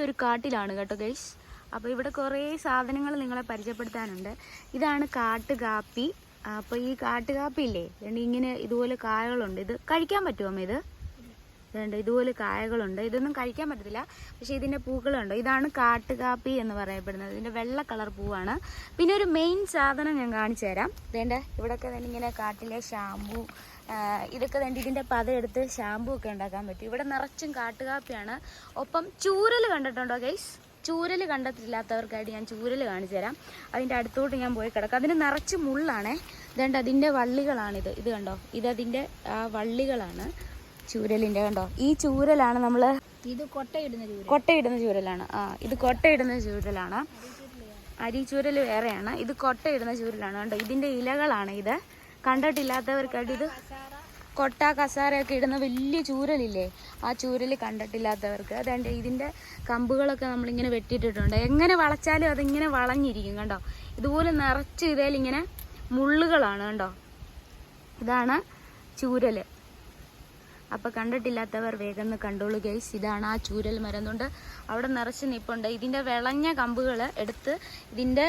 വലിയൊരു കാട്ടിലാണ് കേട്ടോ ഗൈസ് അപ്പോൾ ഇവിടെ കുറേ സാധനങ്ങൾ നിങ്ങളെ പരിചയപ്പെടുത്താനുണ്ട്. ഇതാണ് കാട്ടുകാപ്പി. അപ്പോൾ ഈ കാട്ടുകാപ്പി ഇല്ലേ? രണ്ട് ഇങ്ങനെ ഇതുപോലെ കായകളുണ്ട്. ഇത് കഴിക്കാൻ പറ്റുമോ അമ്മ ഇത്? ഇതുണ്ട് ഇതുപോലെ കായകളുണ്ട്. ഇതൊന്നും കഴിക്കാൻ പറ്റത്തില്ല. പക്ഷേ ഇതിന്റെ പൂക്കളുണ്ട്. ഇതാണ് കാട്ടുകാപ്പി എന്ന് പറയപ്പെടുന്നത്. ഇതിന്റെ വെള്ള കളർ പൂവാണ്. പിന്നെ ഒരു മെയിൻ സാധനം ഞാൻ കാണിച്ചു തരാം ഇതേണ്ട ഇവിടെയൊക്കെ ഇങ്ങനെ കാട്ടിലെ ഷാമ്പു ഇതൊക്കെ വേണ്ടി ഇതിന്റെ പതയെടുത്ത് ഷാമ്പു ഒക്കെ ഉണ്ടാക്കാൻ പറ്റും. ഇവിടെ നിറച്ചും കാട്ടുകാപ്പിയാണ്. ഒപ്പം ചൂരൽ കണ്ടിട്ടുണ്ടോ ഗൈസ് ചൂരൽ കണ്ടിട്ടില്ലാത്തവർക്കായിട്ട് ഞാൻ ചൂരൽ കാണിച്ചു തരാം. അതിന്റെ അടുത്തോട്ട് ഞാൻ പോയി കിടക്കാം. അതിന് നിറച്ച് മുള്ളാണേ. ഇതുണ്ട് അതിന്റെ വള്ളികളാണിത്. ഇത് കണ്ടോ? ഇതതിന്റെ ആ വള്ളികളാണ് ചൂരലിന്റെ കണ്ടോ? ഈ ചൂരലാണ് നമ്മൾ ഇത് കൊട്ടയിടുന്ന കൊട്ടയിടുന്ന ചൂരലാണ്. ആ ഇത് കൊട്ടയിടുന്ന ചൂരലാണ്. അരി ചൂരൽ വേറെയാണ്. ഇത് കൊട്ടയിടുന്ന ചൂരലാണ്. കണ്ടോ? ഇതിന്റെ ഇലകളാണ് ഇത്. കണ്ടിട്ടില്ലാത്തവർക്കായിട്ട് ഇത് കൊട്ട കസാരയൊക്കെ ഇടുന്ന വലിയ ചൂരലില്ലേ? ആ ചൂരൽ കണ്ടിട്ടില്ലാത്തവർക്ക്. അതുകൊണ്ട് ഇതിന്റെ കമ്പുകളൊക്കെ നമ്മളിങ്ങനെ വെട്ടിയിട്ടിട്ടുണ്ട്. എങ്ങനെ വളച്ചാലും അതിങ്ങനെ വളഞ്ഞിരിക്കും കണ്ടോ? ഇതുപോലെ നിറച്ച് ഇതേലിങ്ങനെ മുള്ളുകളാണ് കണ്ടോ? ഇതാണ് ചൂരൽ അപ്പൊ കണ്ടിട്ടില്ലാത്തവർ വേഗം കണ്ടോളൂ ഗൈസ് ഇതാണ് ആ ചൂരൽ മരം. കൊണ്ട് അവിടെ നിറച്ച് നിപ്പുണ്ട്. ഇതിന്റെ വിളഞ്ഞ കമ്പുകൾ എടുത്ത് ഇതിന്റെ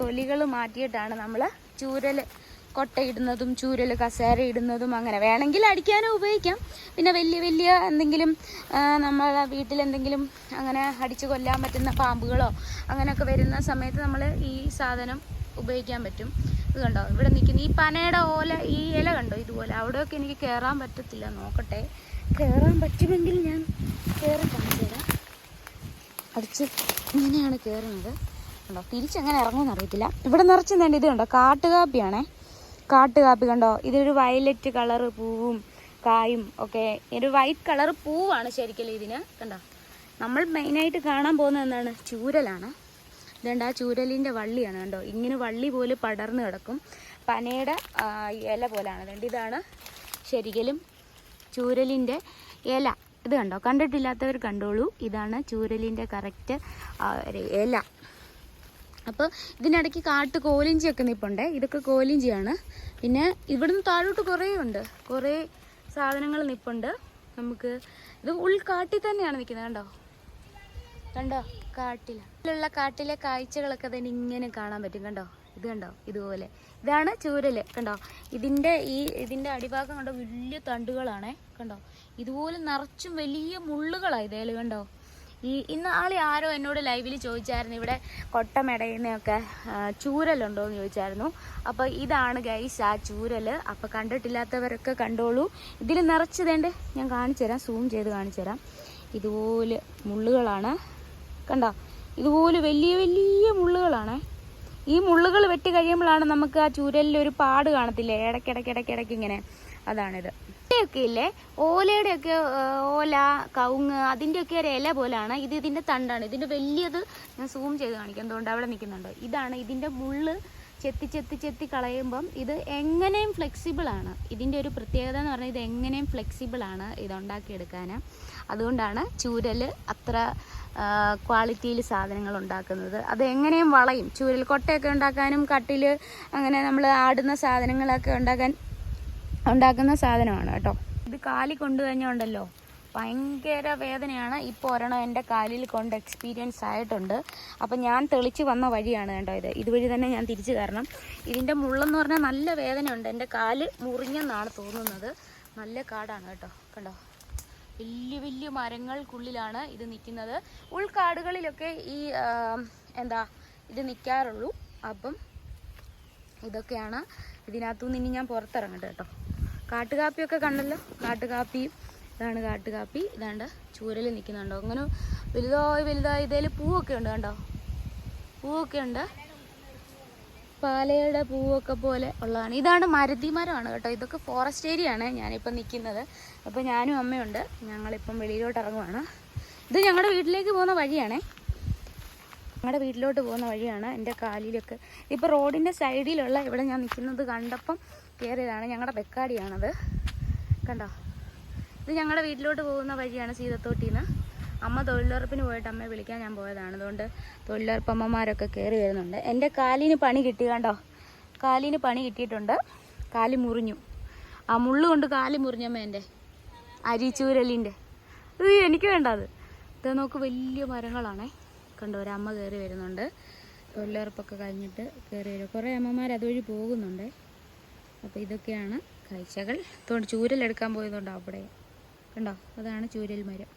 തൊലികൾ മാറ്റിയിട്ടാണ് നമ്മൾ ചൂരൽ കൊട്ടയിടുന്നതും ചൂരൽ കസേര ഇടുന്നതും അങ്ങനെ വേണമെങ്കിൽ അടിക്കാനും ഉപയോഗിക്കാം. പിന്നെ വലിയ വലിയ എന്തെങ്കിലും നമ്മളെ വീട്ടിൽ എന്തെങ്കിലും അങ്ങനെ അടിച്ചു കൊല്ലാൻ പറ്റുന്ന പാമ്പുകളോ അങ്ങനെയൊക്കെ വരുന്ന സമയത്ത് നമ്മൾ ഈ സാധനം ഉപയോഗിക്കാൻ പറ്റും. ഇത് കണ്ടോ? ഇവിടെ നിൽക്കുന്ന ഈ പനയുടെ ഓല ഈ ഇല കണ്ടോ ഇതുപോലെ? അവിടെയൊക്കെ എനിക്ക് കയറാൻ പറ്റത്തില്ല. നോക്കട്ടെ. കയറാൻ പറ്റുമെങ്കിൽ ഞാൻ കയറി കാണിച്ചു തരാം. അടിച്ച് ഇങ്ങനെയാണ് കയറുന്നത്. കണ്ടോ? തിരിച്ചെങ്ങനെ ഇറങ്ങുമെന്ന് അറിയത്തില്ല. ഇവിടെ നിറച്ച് വേണ്ട ഇത് കണ്ടോ? കാട്ടുകാപ്പിയാണേ. കാട്ടുകാപ്പി കണ്ടോ? ഇതൊരു വയലറ്റ് കളർ പൂവും കായും ഒക്കെ. ഒരു വൈറ്റ് കളർ പൂവാണ് ശരിക്കും ഇതിന്. കണ്ടോ? നമ്മൾ മെയിനായിട്ട് കാണാൻ പോകുന്നത് എന്താണ്? ചൂരലാണ്. ഇതുണ്ട് ആ ചൂരലിന്റെ വള്ളിയാണ് കണ്ടോ? ഇങ്ങനെ വള്ളി പോലെ പടർന്നു കിടക്കും. പനയുടെ ഇല പോലാണ്. അതുകൊണ്ട് ഇതാണ് ശരിക്കലും ചൂരലിന്റെ ഇല. ഇത് കണ്ടോ? കണ്ടിട്ടില്ലാത്തവർ കണ്ടോളൂ. ഇതാണ് ചൂരലിന്റെ കറക്റ്റ് ഇല. അപ്പോൾ ഇതിനിടയ്ക്ക് കാട്ട് കോലിഞ്ചിയൊക്കെ നിൽപ്പുണ്ട് ഇതൊക്കെ കോലിഞ്ചിയാണ്. പിന്നെ ഇവിടുന്ന് താഴോട്ട് കുറേ ഉണ്ട്. കുറേ സാധനങ്ങൾ നിൽപ്പുണ്ട് നമുക്ക് ഇത് ഉൾക്കാട്ടിൽ തന്നെയാണ് നിൽക്കുന്നത് കണ്ടോ? കണ്ടോ? കാട്ടിലുള്ള കാട്ടിലെ കാഴ്ചകളൊക്കെ തന്നെ ഇങ്ങനെ കാണാൻ പറ്റും കണ്ടോ? ഇത് കണ്ടോ? ഇതുപോലെ. ഇതാണ് ചൂരൽ കണ്ടോ? ഇതിന്റെ ഈ ഇതിന്റെ അടിഭാഗം കണ്ടോ? വലിയ തണ്ടുകളാണേ കണ്ടോ? ഇതുപോലെ നിറച്ചും വലിയ മുള്ളുകളാണ് ഇതേൽ കണ്ടോ? ഈ ഇന്ന് ആളെ ആരോ എന്നോട് ലൈവിൽ ചോദിച്ചായിരുന്നു. ഇവിടെ കൊട്ടമെടയുന്നൊക്കെ ചൂരലുണ്ടോ എന്ന് ചോദിച്ചായിരുന്നു. അപ്പോൾ ഇതാണ് ഗൈസ് ആ ചൂരൽ അപ്പോൾ കണ്ടിട്ടില്ലാത്തവരൊക്കെ കണ്ടോളൂ. ഇതിൽ നിറച്ചതേണ്ട് ഞാൻ കാണിച്ചു തരാം. സൂം ചെയ്ത് കാണിച്ചു തരാം. ഇതുപോലെ മുള്ളുകളാണ്. കണ്ടോ? ഇതുപോലെ വലിയ വലിയ മുള്ളുകളാണ്. ഈ മുള്ളുകൾ വെട്ടി കഴിയുമ്പോഴാണ് നമുക്ക് ആ ചൂരലിൽ ഒരു പാട് കാണത്തില്ലേ? ഇടയ്ക്കിടയ്ക്ക് ഇടയ്ക്കിടയ്ക്ക് ഇങ്ങനെ. അതാണിത്. ഒക്കെ ഇല്ലേ? ഓലയുടെ ഒക്കെ ഓല കവുങ്ങ് അതിന്റെയൊക്കെ ഒരു ഇല പോലാണ്. ഇത് ഇതിന്റെ തണ്ടാണ്. ഇതിന്റെ വലിയത് ഞാൻ സൂം ചെയ്ത് കാണിക്കാം. എന്തുകൊണ്ട് അവിടെ നിൽക്കുന്നുണ്ട്. ഇതാണ് ഇതിന്റെ മുള്ള് ചെത്തി ചെത്തി ചെത്തി കളയുമ്പം ഇത് എങ്ങനെയും ഫ്ലെക്സിബിൾ ആണ്. ഇതിന്റെ ഒരു പ്രത്യേകത എന്ന് പറഞ്ഞാൽ ഇത് എങ്ങനെയും ഫ്ലെക്സിബിൾ ആണ് ഇത് ഉണ്ടാക്കിയെടുക്കാൻ. അതുകൊണ്ടാണ് ചൂരൽ അത്ര ക്വാളിറ്റിയിൽ സാധനങ്ങൾ ഉണ്ടാക്കുന്നത്. അത് എങ്ങനെയും വളയും. ചൂരൽ കൊട്ടയൊക്കെ ഉണ്ടാക്കാനും കട്ടിൽ അങ്ങനെ നമ്മൾ ആടുന്ന സാധനങ്ങളൊക്കെ ഉണ്ടാക്കാൻ ഉണ്ടാക്കുന്ന സാധനമാണ് കേട്ടോ. ഇത് കാലിൽ കൊണ്ടു കഴിഞ്ഞുണ്ടല്ലോ ഭയങ്കര വേദനയാണ്. ഇപ്പോൾ ഒരെണ്ണം എന്റെ കാലിൽ കൊണ്ട് എക്സ്പീരിയൻസ് ആയിട്ടുണ്ട്. അപ്പം ഞാൻ തെളിച്ച് വന്ന വഴിയാണ് കേട്ടോ ഇത്. ഇതുവഴി തന്നെ ഞാൻ തിരിച്ചു കയറണം ഇതിന്റെ മുള്ളെന്ന് പറഞ്ഞാൽ നല്ല വേദനയുണ്ട്. എന്റെ കാൽ മുറിഞ്ഞെന്നാണ് തോന്നുന്നത്. നല്ല കാടാണ് കേട്ടോ. കണ്ടോ? വലിയ വലിയ മരങ്ങൾക്കുള്ളിലാണ് ഇത് നിൽക്കുന്നത്. ഉൾക്കാടുകളിലൊക്കെ ഈ എന്താ ഇത് നിൽക്കാറുള്ളൂ. അപ്പം ഇതൊക്കെയാണ് ഇതിനകത്തുനിന്ന് ഇനി ഞാൻ പുറത്തിറങ്ങട്ടെ കേട്ടോ. കാട്ടുകാപ്പിയൊക്കെ കണ്ടല്ലോ? കാട്ടുകാപ്പിയും ഇതാണ് കാട്ടുകാപ്പി. ഇതാണ്ട് ചൂരൽ നിൽക്കുന്നുണ്ടോ. അങ്ങനെ വലുതായി വലുതായി ഇതേൽ പൂവൊക്കെ ഉണ്ട് കണ്ടോ? പൂവൊക്കെ ഉണ്ട്. പാലയുടെ പൂവൊക്കെ പോലെ ഉള്ളതാണ്. ഇതാണ് മരതി മരമാണ് കേട്ടോ. ഇതൊക്കെ ഫോറസ്റ്റ് ഏരിയ ആണ് ഞാനിപ്പോൾ നിൽക്കുന്നത്. അപ്പോൾ ഞാനും അമ്മയുണ്ട് ഞങ്ങളിപ്പം വെളിയിലോട്ട് ഇറങ്ങുവാണ്. ഇത് ഞങ്ങളുടെ വീട്ടിലേക്ക് പോകുന്ന വഴിയാണേ. ഞങ്ങളുടെ വീട്ടിലോട്ട് പോകുന്ന വഴിയാണ് എന്റെ കാലിലൊക്കെ. ഇപ്പോൾ റോഡിന്റെ സൈഡിലുള്ള ഇവിടെ ഞാൻ നിൽക്കുന്നത് കണ്ടപ്പം കയറിയതാണ് ഞങ്ങളുടെ ബെക്കാടിയാണത്. കണ്ടോ? ഇത് ഞങ്ങളുടെ വീട്ടിലോട്ട് പോകുന്ന വഴിയാണ് സീതത്തോട്ടിന്ന്. അമ്മ തൊഴിലുറപ്പിന് പോയിട്ട് അമ്മയെ വിളിക്കാൻ ഞാൻ പോയതാണ്. അതുകൊണ്ട് തൊഴിലുറപ്പ് അമ്മമാരൊക്കെ കയറി വരുന്നുണ്ട്. എന്റെ കാലിന് പണി കിട്ടി കണ്ടോ? കാലിന് പണി കിട്ടിയിട്ടുണ്ട്. കാലി മുറിഞ്ഞു. ആ മുള്ളു കൊണ്ട് കാൽ മുറിഞ്ഞമ്മ എന്റെ അരിച്ചൂരലിന്റെ ഇത് എനിക്ക് വേണ്ട അത്. ഇത് നോക്ക് വലിയ മരങ്ങളാണേ. കണ്ടോ ഒരമ്മ കയറി വരുന്നുണ്ട്. തൊഴിലുറപ്പൊക്കെ കഴിഞ്ഞിട്ട് കയറി വരും. കുറേ അമ്മമാർ അതുവഴി പോകുന്നുണ്ട്. അപ്പോൾ ഇതൊക്കെയാണ് കാഴ്ചകൾ. അതുകൊണ്ട് ചൂരലെടുക്കാൻ പോയതുകൊണ്ട് അവിടെ? കണ്ടോ? അതാണ് ചൂരൽ മരം.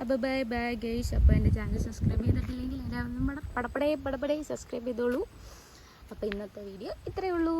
അപ്പോൾ ബൈ ബൈ ഗെയ്സ് അപ്പോൾ എന്റെ ചാനൽ സബ്സ്ക്രൈബ് ചെയ്തിട്ടില്ലെങ്കിൽ എല്ലാവരും പടപ്പടേ പടപ്പടേ സബ്സ്ക്രൈബ് ചെയ്തോളൂ. അപ്പോൾ ഇന്നത്തെ വീഡിയോ ഇത്രയേ ഉള്ളൂ.